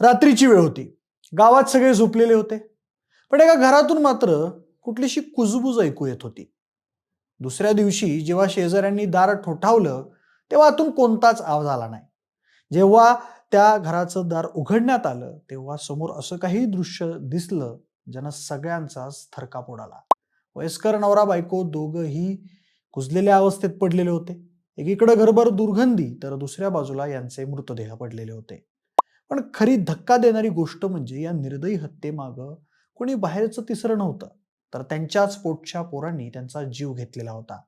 रात्रीची वेळ होती. गावात सगळे झोपलेले होते. पण एका घरातून मात्र कुठलीशी कुजबूज ऐकू येत होती. दुसऱ्या दिवशी जेव्हा शेजाऱ्यांनी दार ठोठावलं तेव्हा आतून कोणताच आवाज आला नाही. जेव्हा त्या घराचं दार उघडण्यात आलं तेव्हा समोर असं काही दृश्य दिसलं ज्यानं सगळ्यांचाच थरकाप उडाला वयस्कर नवरा बायको दोघंही कुजलेल्या अवस्थेत पडलेले होते. एकीकडे घरभर दुर्गंधी तर दुसऱ्या बाजूला यांचे मृतदेह पडलेले होते. पण खरी धक्का देणारी गोष्ट म्हणजे या निर्दयी हत्येमागं कोणी बाहेरचं तिसरं नव्हतं तर त्यांच्याच पोटच्या पोरांनी त्यांचा जीव घेतलेला होता.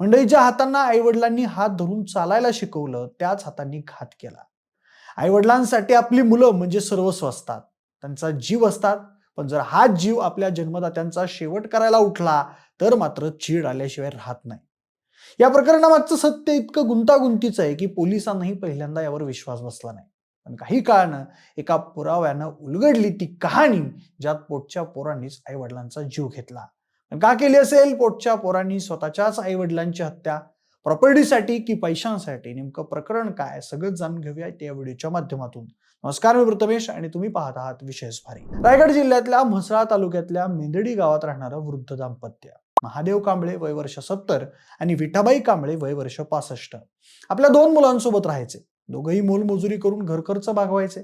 मंडळी ज्या हातांना आईवडिलांनी हात धरून चालायला शिकवलं त्याच हातांनी घात केला. आईवडिलांसाठी आपली मुलं म्हणजे सर्वस्व असतात. त्यांचा जीव असतात पण जर हाच जीव आपल्या जन्मदात्यांचा शेवट करायला उठला तर मात्र चीड आल्याशिवाय राहत नाही. या प्रकरणामागचं सत्य इतकं गुंतागुंतीचं आहे की पोलिसांनाही पहिल्यांदा यावर विश्वास बसला नाही. पण काही काळानं एका पुराव्यानं उलगडली ती कहाणी ज्यात पोटच्या पोरांनीच आईवडिलांचा जीव घेतला. का केली असेल? पोटच्या पोरांनी स्वतःच्याच आईवडिलांची हत्या. प्रॉपर्टीसाठी की पैशांसाठी? नेमकं प्रकरण काय? सगळं जाणून घेऊया या व्हिडिओच्या माध्यमातून. नमस्कार मी प्रथमेश आणि तुम्ही पाहत आहात विशेष भारी. रायगड जिल्ह्यातल्या म्हसळा तालुक्यातल्या मेंदडी गावात राहणारं वृद्ध दाम्पत्य. महादेव कांबळे वय वर्ष सत्तर आणि विठाबाई कांबळे वय वर्ष पासष्ट. आपल्या दोन मुलांसोबत राहायचे. दोघंही मोलमजुरी करून घर खर्च भागवायचे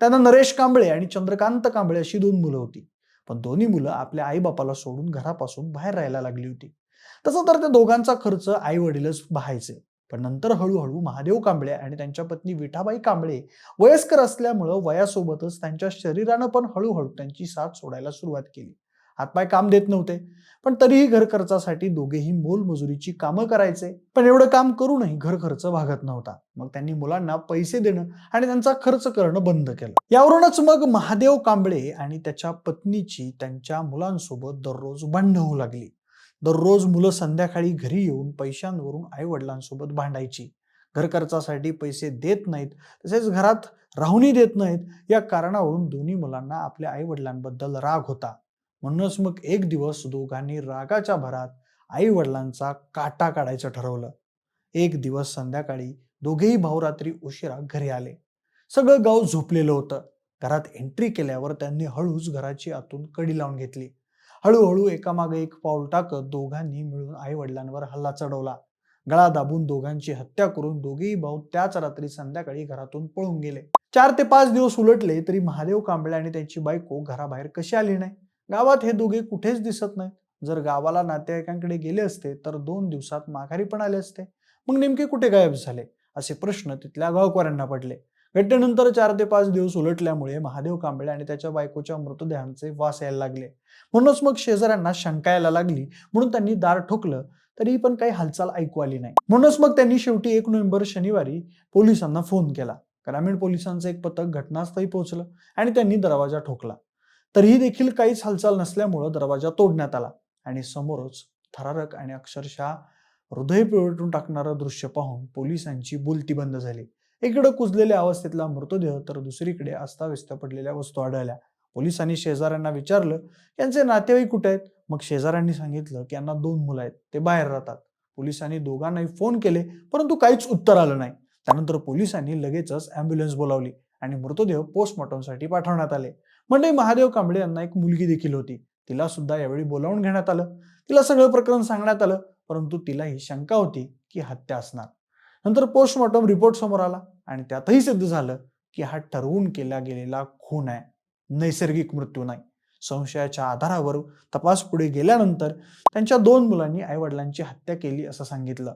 त्यांना नरेश कांबळे आणि चंद्रकांत कांबळे अशी दोन मुलं होती. पण दोन्ही मुलं आपल्या आईबापाला सोडून घरापासून बाहेर राहायला लागली होती. तसं तर त्या दोघांचा खर्च आई वडीलच पाहायचे पण नंतर हळूहळू महादेव कांबळे आणि त्यांच्या पत्नी विठाबाई कांबळे वयस्कर असल्यामुळं वयासोबतच त्यांच्या शरीरानं पण हळूहळू त्यांची साथ सोडायला सुरुवात केली. हातपाय काम देत नव्हते. पण तरीही घर खर्चासाठी दोघेही मोलमजुरीची कामं करायचे. पण एवढं काम करूनही घर खर्च भागत नव्हता. मग त्यांनी मुलांना पैसे देणं आणि त्यांचा खर्च करणं बंद केलं. यावरूनच मग महादेव कांबळे आणि त्याच्या पत्नीची त्यांच्या मुलांसोबत दररोज भांड होऊ लागली. दररोज मुलं संध्याकाळी घरी येऊन पैशांवरून आई वडिलांसोबत भांडायची. घर खर्चासाठी पैसे देत नाहीत तसेच घरात राहूनही देत नाहीत. या कारणावरून दोन्ही मुलांना आपल्या आई वडिलांबद्दल राग होता. म्हणूनच मग एक दिवस दोघांनी रागाच्या भरात आई वडिलांचा काटा काढायचं ठरवलं. एक दिवस संध्याकाळी दोघेही भाऊ रात्री उशिरा घरी आले. सगळं गाव झोपलेलं होतं. घरात एंट्री केल्यावर त्यांनी हळूच घराची आतून कडी लावून घेतली. हळूहळू एकामागे एक पाऊल टाकत दोघांनी मिळून आई वडिलांवर हल्ला चढवला. गळा दाबून दोघांची हत्या करून दोघेही भाऊ त्याच रात्री संध्याकाळी घरातून पळून गेले. चार ते पाच दिवस उलटले तरी महादेव कांबळे आणि त्यांची बायको घराबाहेर कशी आली नाही? गावात हे दोघे कुठेच दिसत नाहीत. जर गावाला नातेवाईकांकडे गेले असते तर दोन दिवसात माघारी पण आले असते. मग नेमके कुठे गायब झाले? असे प्रश्न तिथल्या गावकऱ्यांना पडले. घटनेनंतर चार ते पाच दिवस उलटल्यामुळे महादेव कांबळे आणि त्याच्या बायकोच्या मृतदेहांचे वास यायला लागले. म्हणूनच मग शेजाऱ्यांना शंका यायला लागली. म्हणून त्यांनी दार ठोकलं तरी पण काही हालचाल ऐकू आली नाही. म्हणूनच मग त्यांनी शेवटी एक नोव्हेंबर शनिवारी पोलिसांना फोन केला. ग्रामीण पोलिसांचं एक पथक घटनास्थळी पोहोचलं आणि त्यांनी दरवाजा ठोकला. तरीही देखील काहीच हालचाल नसल्यामुळं दरवाजा तोडण्यात आला आणि समोरच थरारक आणि अक्षरशः हृदय पिळवटून टाकणारं दृश्य पाहून पोलिसांची बोलती बंद झाली. एकीकडे कुजलेल्या अवस्थेतला मृतदेह तर दुसरीकडे अस्ताव्यस्त पडलेल्या वस्तू आढळल्या. पोलिसांनी शेजाऱ्यांना विचारलं यांचे नातेवाईक कुठे आहेत? मग शेजाऱ्यांनी सांगितलं की यांना दोन मुलं आहेत ते बाहेर राहतात. पोलिसांनी दोघांनाही फोन केले परंतु काहीच उत्तर आलं नाही. त्यानंतर पोलिसांनी लगेचच अँब्युलन्स बोलावली आणि मृतदेह पोस्टमॉर्टमसाठी पाठवण्यात आले. म्हणजे महादेव कांबळे यांना एक मुलगी देखील होती. तिला सुद्धा यावेळी बोलावून घेण्यात आलं. तिला सगळं प्रकरण सांगण्यात आलं परंतु तिला ही शंका होती की हत्या असणार. नंतर पोस्टमॉर्टम रिपोर्ट समोर आला आणि त्यातही सिद्ध झालं की हा ठरवून केला गेलेला खून आहे. नैसर्गिक मृत्यू नाही. संशयाच्या आधारावर तपास पुढे गेल्यानंतर त्यांच्या दोन मुलांनी आईवडिलांची हत्या केली असं सांगितलं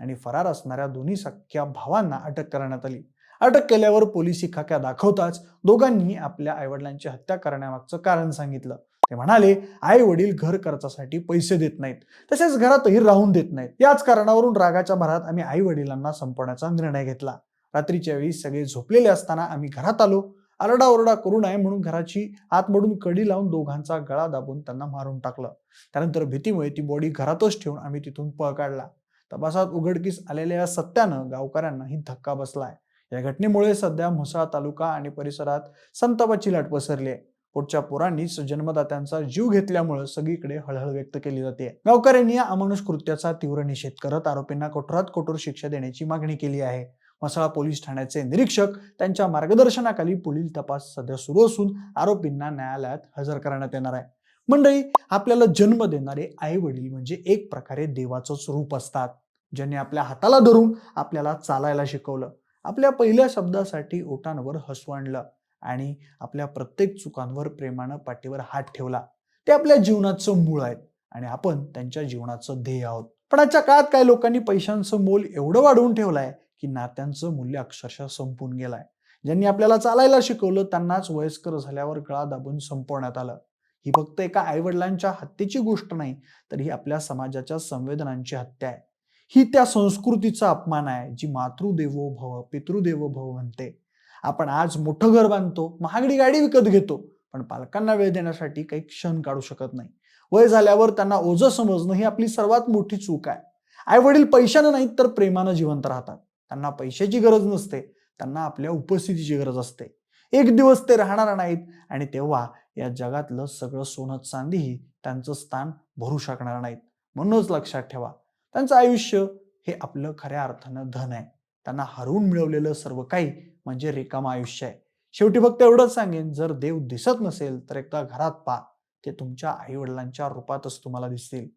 आणि फरार असणाऱ्या दोन्ही सख्या भावांना अटक करण्यात आली. अटक केल्यावर पोलीस खाक्या दाखवताच दोघांनी आपल्या आईवडिलांची हत्या करण्यामागचं कारण सांगितलं. ते म्हणाले आई वडील घर खर्चासाठी पैसे देत नाहीत. तसेच घरातही राहून देत नाहीत. याच कारणावरून रागाच्या भरात आम्ही आई वडिलांना संपवण्याचा निर्णय घेतला. रात्रीच्या वेळी सगळे झोपलेले असताना आम्ही घरात आलो. आरडाओरडा करू नये म्हणून घराची आतमधून कडी लावून दोघांचा गळा दाबून त्यांना मारून टाकलं. त्यानंतर भीतीमुळे ती बॉडी घरातच ठेवून आम्ही तिथून पळ काढला. तपासात उघडकीस आलेल्या या सत्यानं गावकऱ्यांनाही धक्का बसलाय. या घटनेमुळे सध्या म्हसळा तालुका आणि परिसरात संतापाची लाट पसरली आहे. पुढच्या पोरांनीच जन्मदात्यांचा जीव घेतल्यामुळे सगळीकडे हळहळ व्यक्त केली जाते. गावकऱ्यांनी या अमानुष कृत्याचा तीव्र निषेध करत आरोपींना कठोरात कठोर शिक्षा देण्याची मागणी केली आहे. मसाळा पोलीस ठाण्याचे निरीक्षक त्यांच्या मार्गदर्शनाखाली पुढील तपास सध्या सुरू असून आरोपींना न्यायालयात हजर करण्यात येणार आहे. मंडळी आपल्याला जन्म देणारे आई वडील म्हणजे एक प्रकारे देवाचंच रूप असतात ज्यांनी आपल्या हाताला धरून आपल्याला चालायला शिकवलं. आपल्या पहिल्या शब्दासाठी ओटांवर हसू आणलं आणि आपल्या प्रत्येक चुकांवर प्रेमानं पाठीवर हात ठेवला. ते आपल्या जीवनाचं मूळ आहेत आणि आपण त्यांच्या जीवनाचं ध्येय आहोत. पण आजच्या काळात काही लोकांनी पैशांचं मोल एवढं वाढवून ठेवलंय की नात्यांचं मूल्य अक्षरशः संपून गेलंय. ज्यांनी आपल्याला चालायला शिकवलं त्यांनाच वयस्कर झाल्यावर गळा दाबून संपवण्यात आलं. ही फक्त एका आईवडिलांच्या हत्येची गोष्ट नाही तर ही आपल्या समाजाच्या संवेदनांची हत्या आहे. ही त्या संस्कृतीचा अपमान आहे जी मातृदेवो भव पितृदेवो भव म्हणते. आपण आज मोठं घर बांधतो महागडी गाडी विकत घेतो पण पालकांना वेळ देण्यासाठी काही क्षण काढू शकत नाही. वय झाल्यावर त्यांना ओझं समजणं ही आपली सर्वात मोठी चूक आहे. आई वडील पैशानं नाहीत तर प्रेमानं जिवंत राहतात. त्यांना पैशाची गरज नसते त्यांना आपल्या उपस्थितीची गरज असते. एक दिवस ते राहणार नाहीत आणि तेव्हा या जगातलं सगळं सोनं चांदीही त्यांचं स्थान भरू शकणार नाहीत. म्हणूनच लक्षात ठेवा त्यांचं आयुष्य हे आपलं खऱ्या अर्थानं धन आहे. त्यांना हरवून मिळवलेलं सर्व काही म्हणजे रिकाम आयुष्य आहे. शेवटी फक्त एवढंच सांगेन जर देव दिसत नसेल तर एकदा घरात पा ते तुमच्या आई वडिलांच्या रूपातच तुम्हाला दिसतील.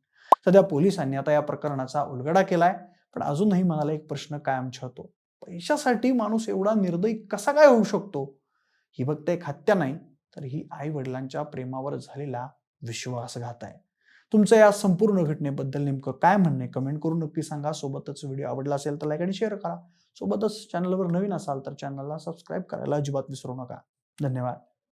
सध्या पोलिसांनी आता या प्रकरणाचा उलगडा केलाय पण अजूनही मनाला एक प्रश्न कायम छळतो. पैशासाठी माणूस एवढा निर्दयी कसा काय होऊ शकतो? ही फक्त एक हत्या नाही तर ही आई वडिलांच्या प्रेमावर झालेला विश्वासघात आहे. तुमचं या संपूर्ण घटनेबद्दल नेमकं काय म्हणणे कमेंट करून नक्की सांगा. सोबतच व्हिडिओ आवडला असेल तर लाईक आणि शेअर करा. सोबतच चॅनलवर नवीन असाल तर चॅनलला सबस्क्राईब करायला अजिबात विसरू नका. धन्यवाद.